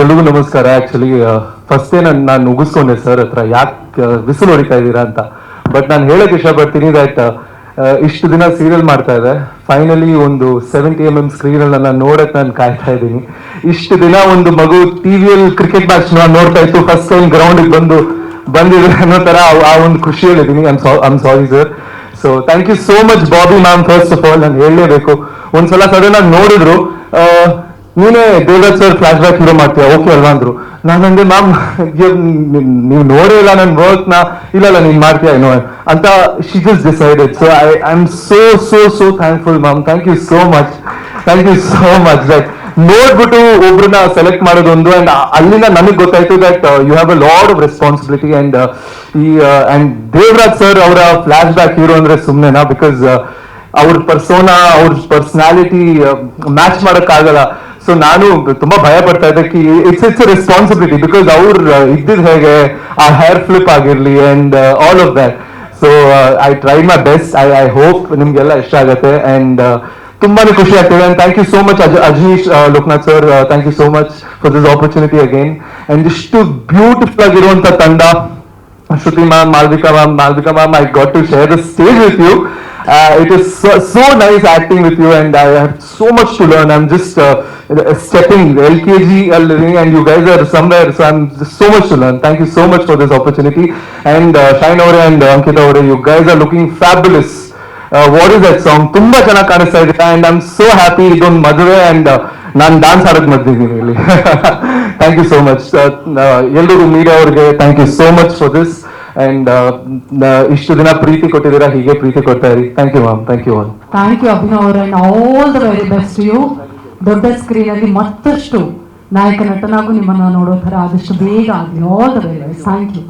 ಎಲ್ರಿಗೂ ನಮಸ್ಕಾರ. Actually first ನಾನು ನಾನು ಮುಗಿಸ್ಕೊಂಡೆ ಸರ್ ಹತ್ರ. ಯಾಕೆ ಬಿಸಿಲು ಹೊಡಿತಾ ಇದ್ದೀರಾ ಅಂತ. ಬಟ್ ನಾನು ಹೇಳಕ್ ಇಷ್ಟಪಡ್ತೀನಿ. ದಟ್ ಇಷ್ಟು ದಿನ ಸೀರಿಯಲ್ ಮಾಡ್ತಾ ಇದೆ ಫೈನಲಿ ಒಂದು ಸೆವೆಂಟಿ ಎಂ ಎಂ ಸ್ಕ್ರೀನ್ ಅಲ್ಲಿ ನಾನು ನೋಡಕ್ ನಾನು ಕಾಯ್ತಾ ಇದ್ದೀನಿ. ಇಷ್ಟು ದಿನ ಒಂದು ಮಗು ಟಿವಿಯಲ್ಲಿ ಕ್ರಿಕೆಟ್ ಮ್ಯಾಚ್ ನೋಡ್ತಾ ಇತ್ತು. ಫಸ್ಟ್ ಟೈಮ್ ಗ್ರೌಂಡ್ ಬಂದು ಬಂದಿದೆ ಅನ್ನೋ ತರ ಆ- ಒಂದು ಖುಷಿಯಲ್ಲಿದ್ದೀನಿ I'm sorry sir so thank you so much Bobby ma'am first of all ನಾನು ಹೇಳಲೇಬೇಕು. ಒಂದ್ಸಲ ಸಡನ್ ಆಗಿ ನೋಡಿದ್ರು. ನೀನೇ Devaraj sir flashback hero ಮಾಡ್ತೀಯ? ಓಕೆ ಅಲ್ವಾ ಅಂದ್ರು. ನಾನು ಅಂದೆ, ಮ್ಯಾಮ್ ನೀವು ನೋಡೇ ಇಲ್ಲ ನನ್ನ ವರ್ಕ್ನ. ಇಲ್ಲ ಇಲ್ಲ ನೀನ್ ಮಾಡ್ತೀಯ ಏನೋ? ಅಂತ she just decided so I I am so so so thankful ma'am thank you so much thank you so much that ನೋಡ್ಬಿಟ್ಟು ಒಬ್ರನ್ನ ಸೆಲೆಕ್ಟ್ ಮಾಡೋದೊಂದು ಅಂಡ್ ಅಲ್ಲಿಂದ ನನಗೆ ಗೊತ್ತಾಯ್ತು that you have a lot of responsibility and ಈ and Devaraj sir ಅವರ flashback hero ಅಂದ್ರೆ ಸುಮ್ಮನೆನಾ ಬಿಕಾಸ್ ಅವ್ರ ಪರ್ಸೋನಾ ಅವ್ರ ಪರ್ಸನಾಲಿಟಿ ಮ್ಯಾಚ್ ಮಾಡೋಕ್ಕಾಗಲ್ಲ ಸೊ ನಾನು ತುಂಬಾ ಭಯ ಪಡ್ತಾ ಇದ್ದಕ್ಕೆ ಇಟ್ಸ್ ಇಟ್ಸ್ ರೆಸ್ಪಾನ್ಸಿಬಿಲಿಟಿ ಬಿಕಾಸ್ ಅವ್ರು ಇದ್ದಿದ್ ಹೇಗೆ, ಆ ಹೇರ್ ಫ್ಲಿಪ್ ಆಗಿರ್ಲಿ and all of that so I try my best I I hope ನಿಮ್ಗೆಲ್ಲ ಇಷ್ಟ ಆಗುತ್ತೆ ಅಂಡ್ ತುಂಬಾನೇ ಖುಷಿ ಆಗ್ತಿದೆ and thank you so much Ajaneesh Loknath sir thank you so much for this opportunity again and ಇಷ್ಟು beautiful ಆಗಿರುವಂತ ತಂಡ, Shruti ma'am Malvika ma'am Malvika ma'am I got to share the stage with you. Uh, it is so, so nice acting with you, and I have so much to learn. I'm just uh, stepping LKG uh, and you guys are somewhere, so I'm so much to learn. Thank you so much for this opportunity. And uh, Shine Aure and uh, Ankita Aure, you guys are looking fabulous. Uh, what is that song? Tumba ಚೆನ್ನಾಗಿ ಕಾಣಿಸ್ತಾ ಇದೆ and I am so happy ಇದೊಂದು ಮದುವೆ and ನಾನು dance ಆಡಕ್ ಬಂದಿದ್ದೀನಿ ಇಲ್ಲಿ thank you so much Media ಅವ್ರಿಗೆ thank you so much for this and ಇಷ್ಟು ದಿನ ಪ್ರೀತಿ ಕೊಟ್ಟಿದ್ದೀರಾ? ಹೀಗೆ ಪ್ರೀತಿ ಕೊಡ್ತಾ ಇರಿ. Thank you ma'am thank you all thank you Abhinav ಅವರ. All the very best you ದೊಡ್ಡ ಸ್ಕ್ರೀನ್ ಅಲ್ಲಿ ಮತ್ತಷ್ಟು ನಾಯಕ ನಟನಾಗೂ ನಿಮ್ಮನ್ನ ನೋಡೋ ಥರ ಆದಷ್ಟು ಬೇಗ ಆಗಲಿ. All the very best thank you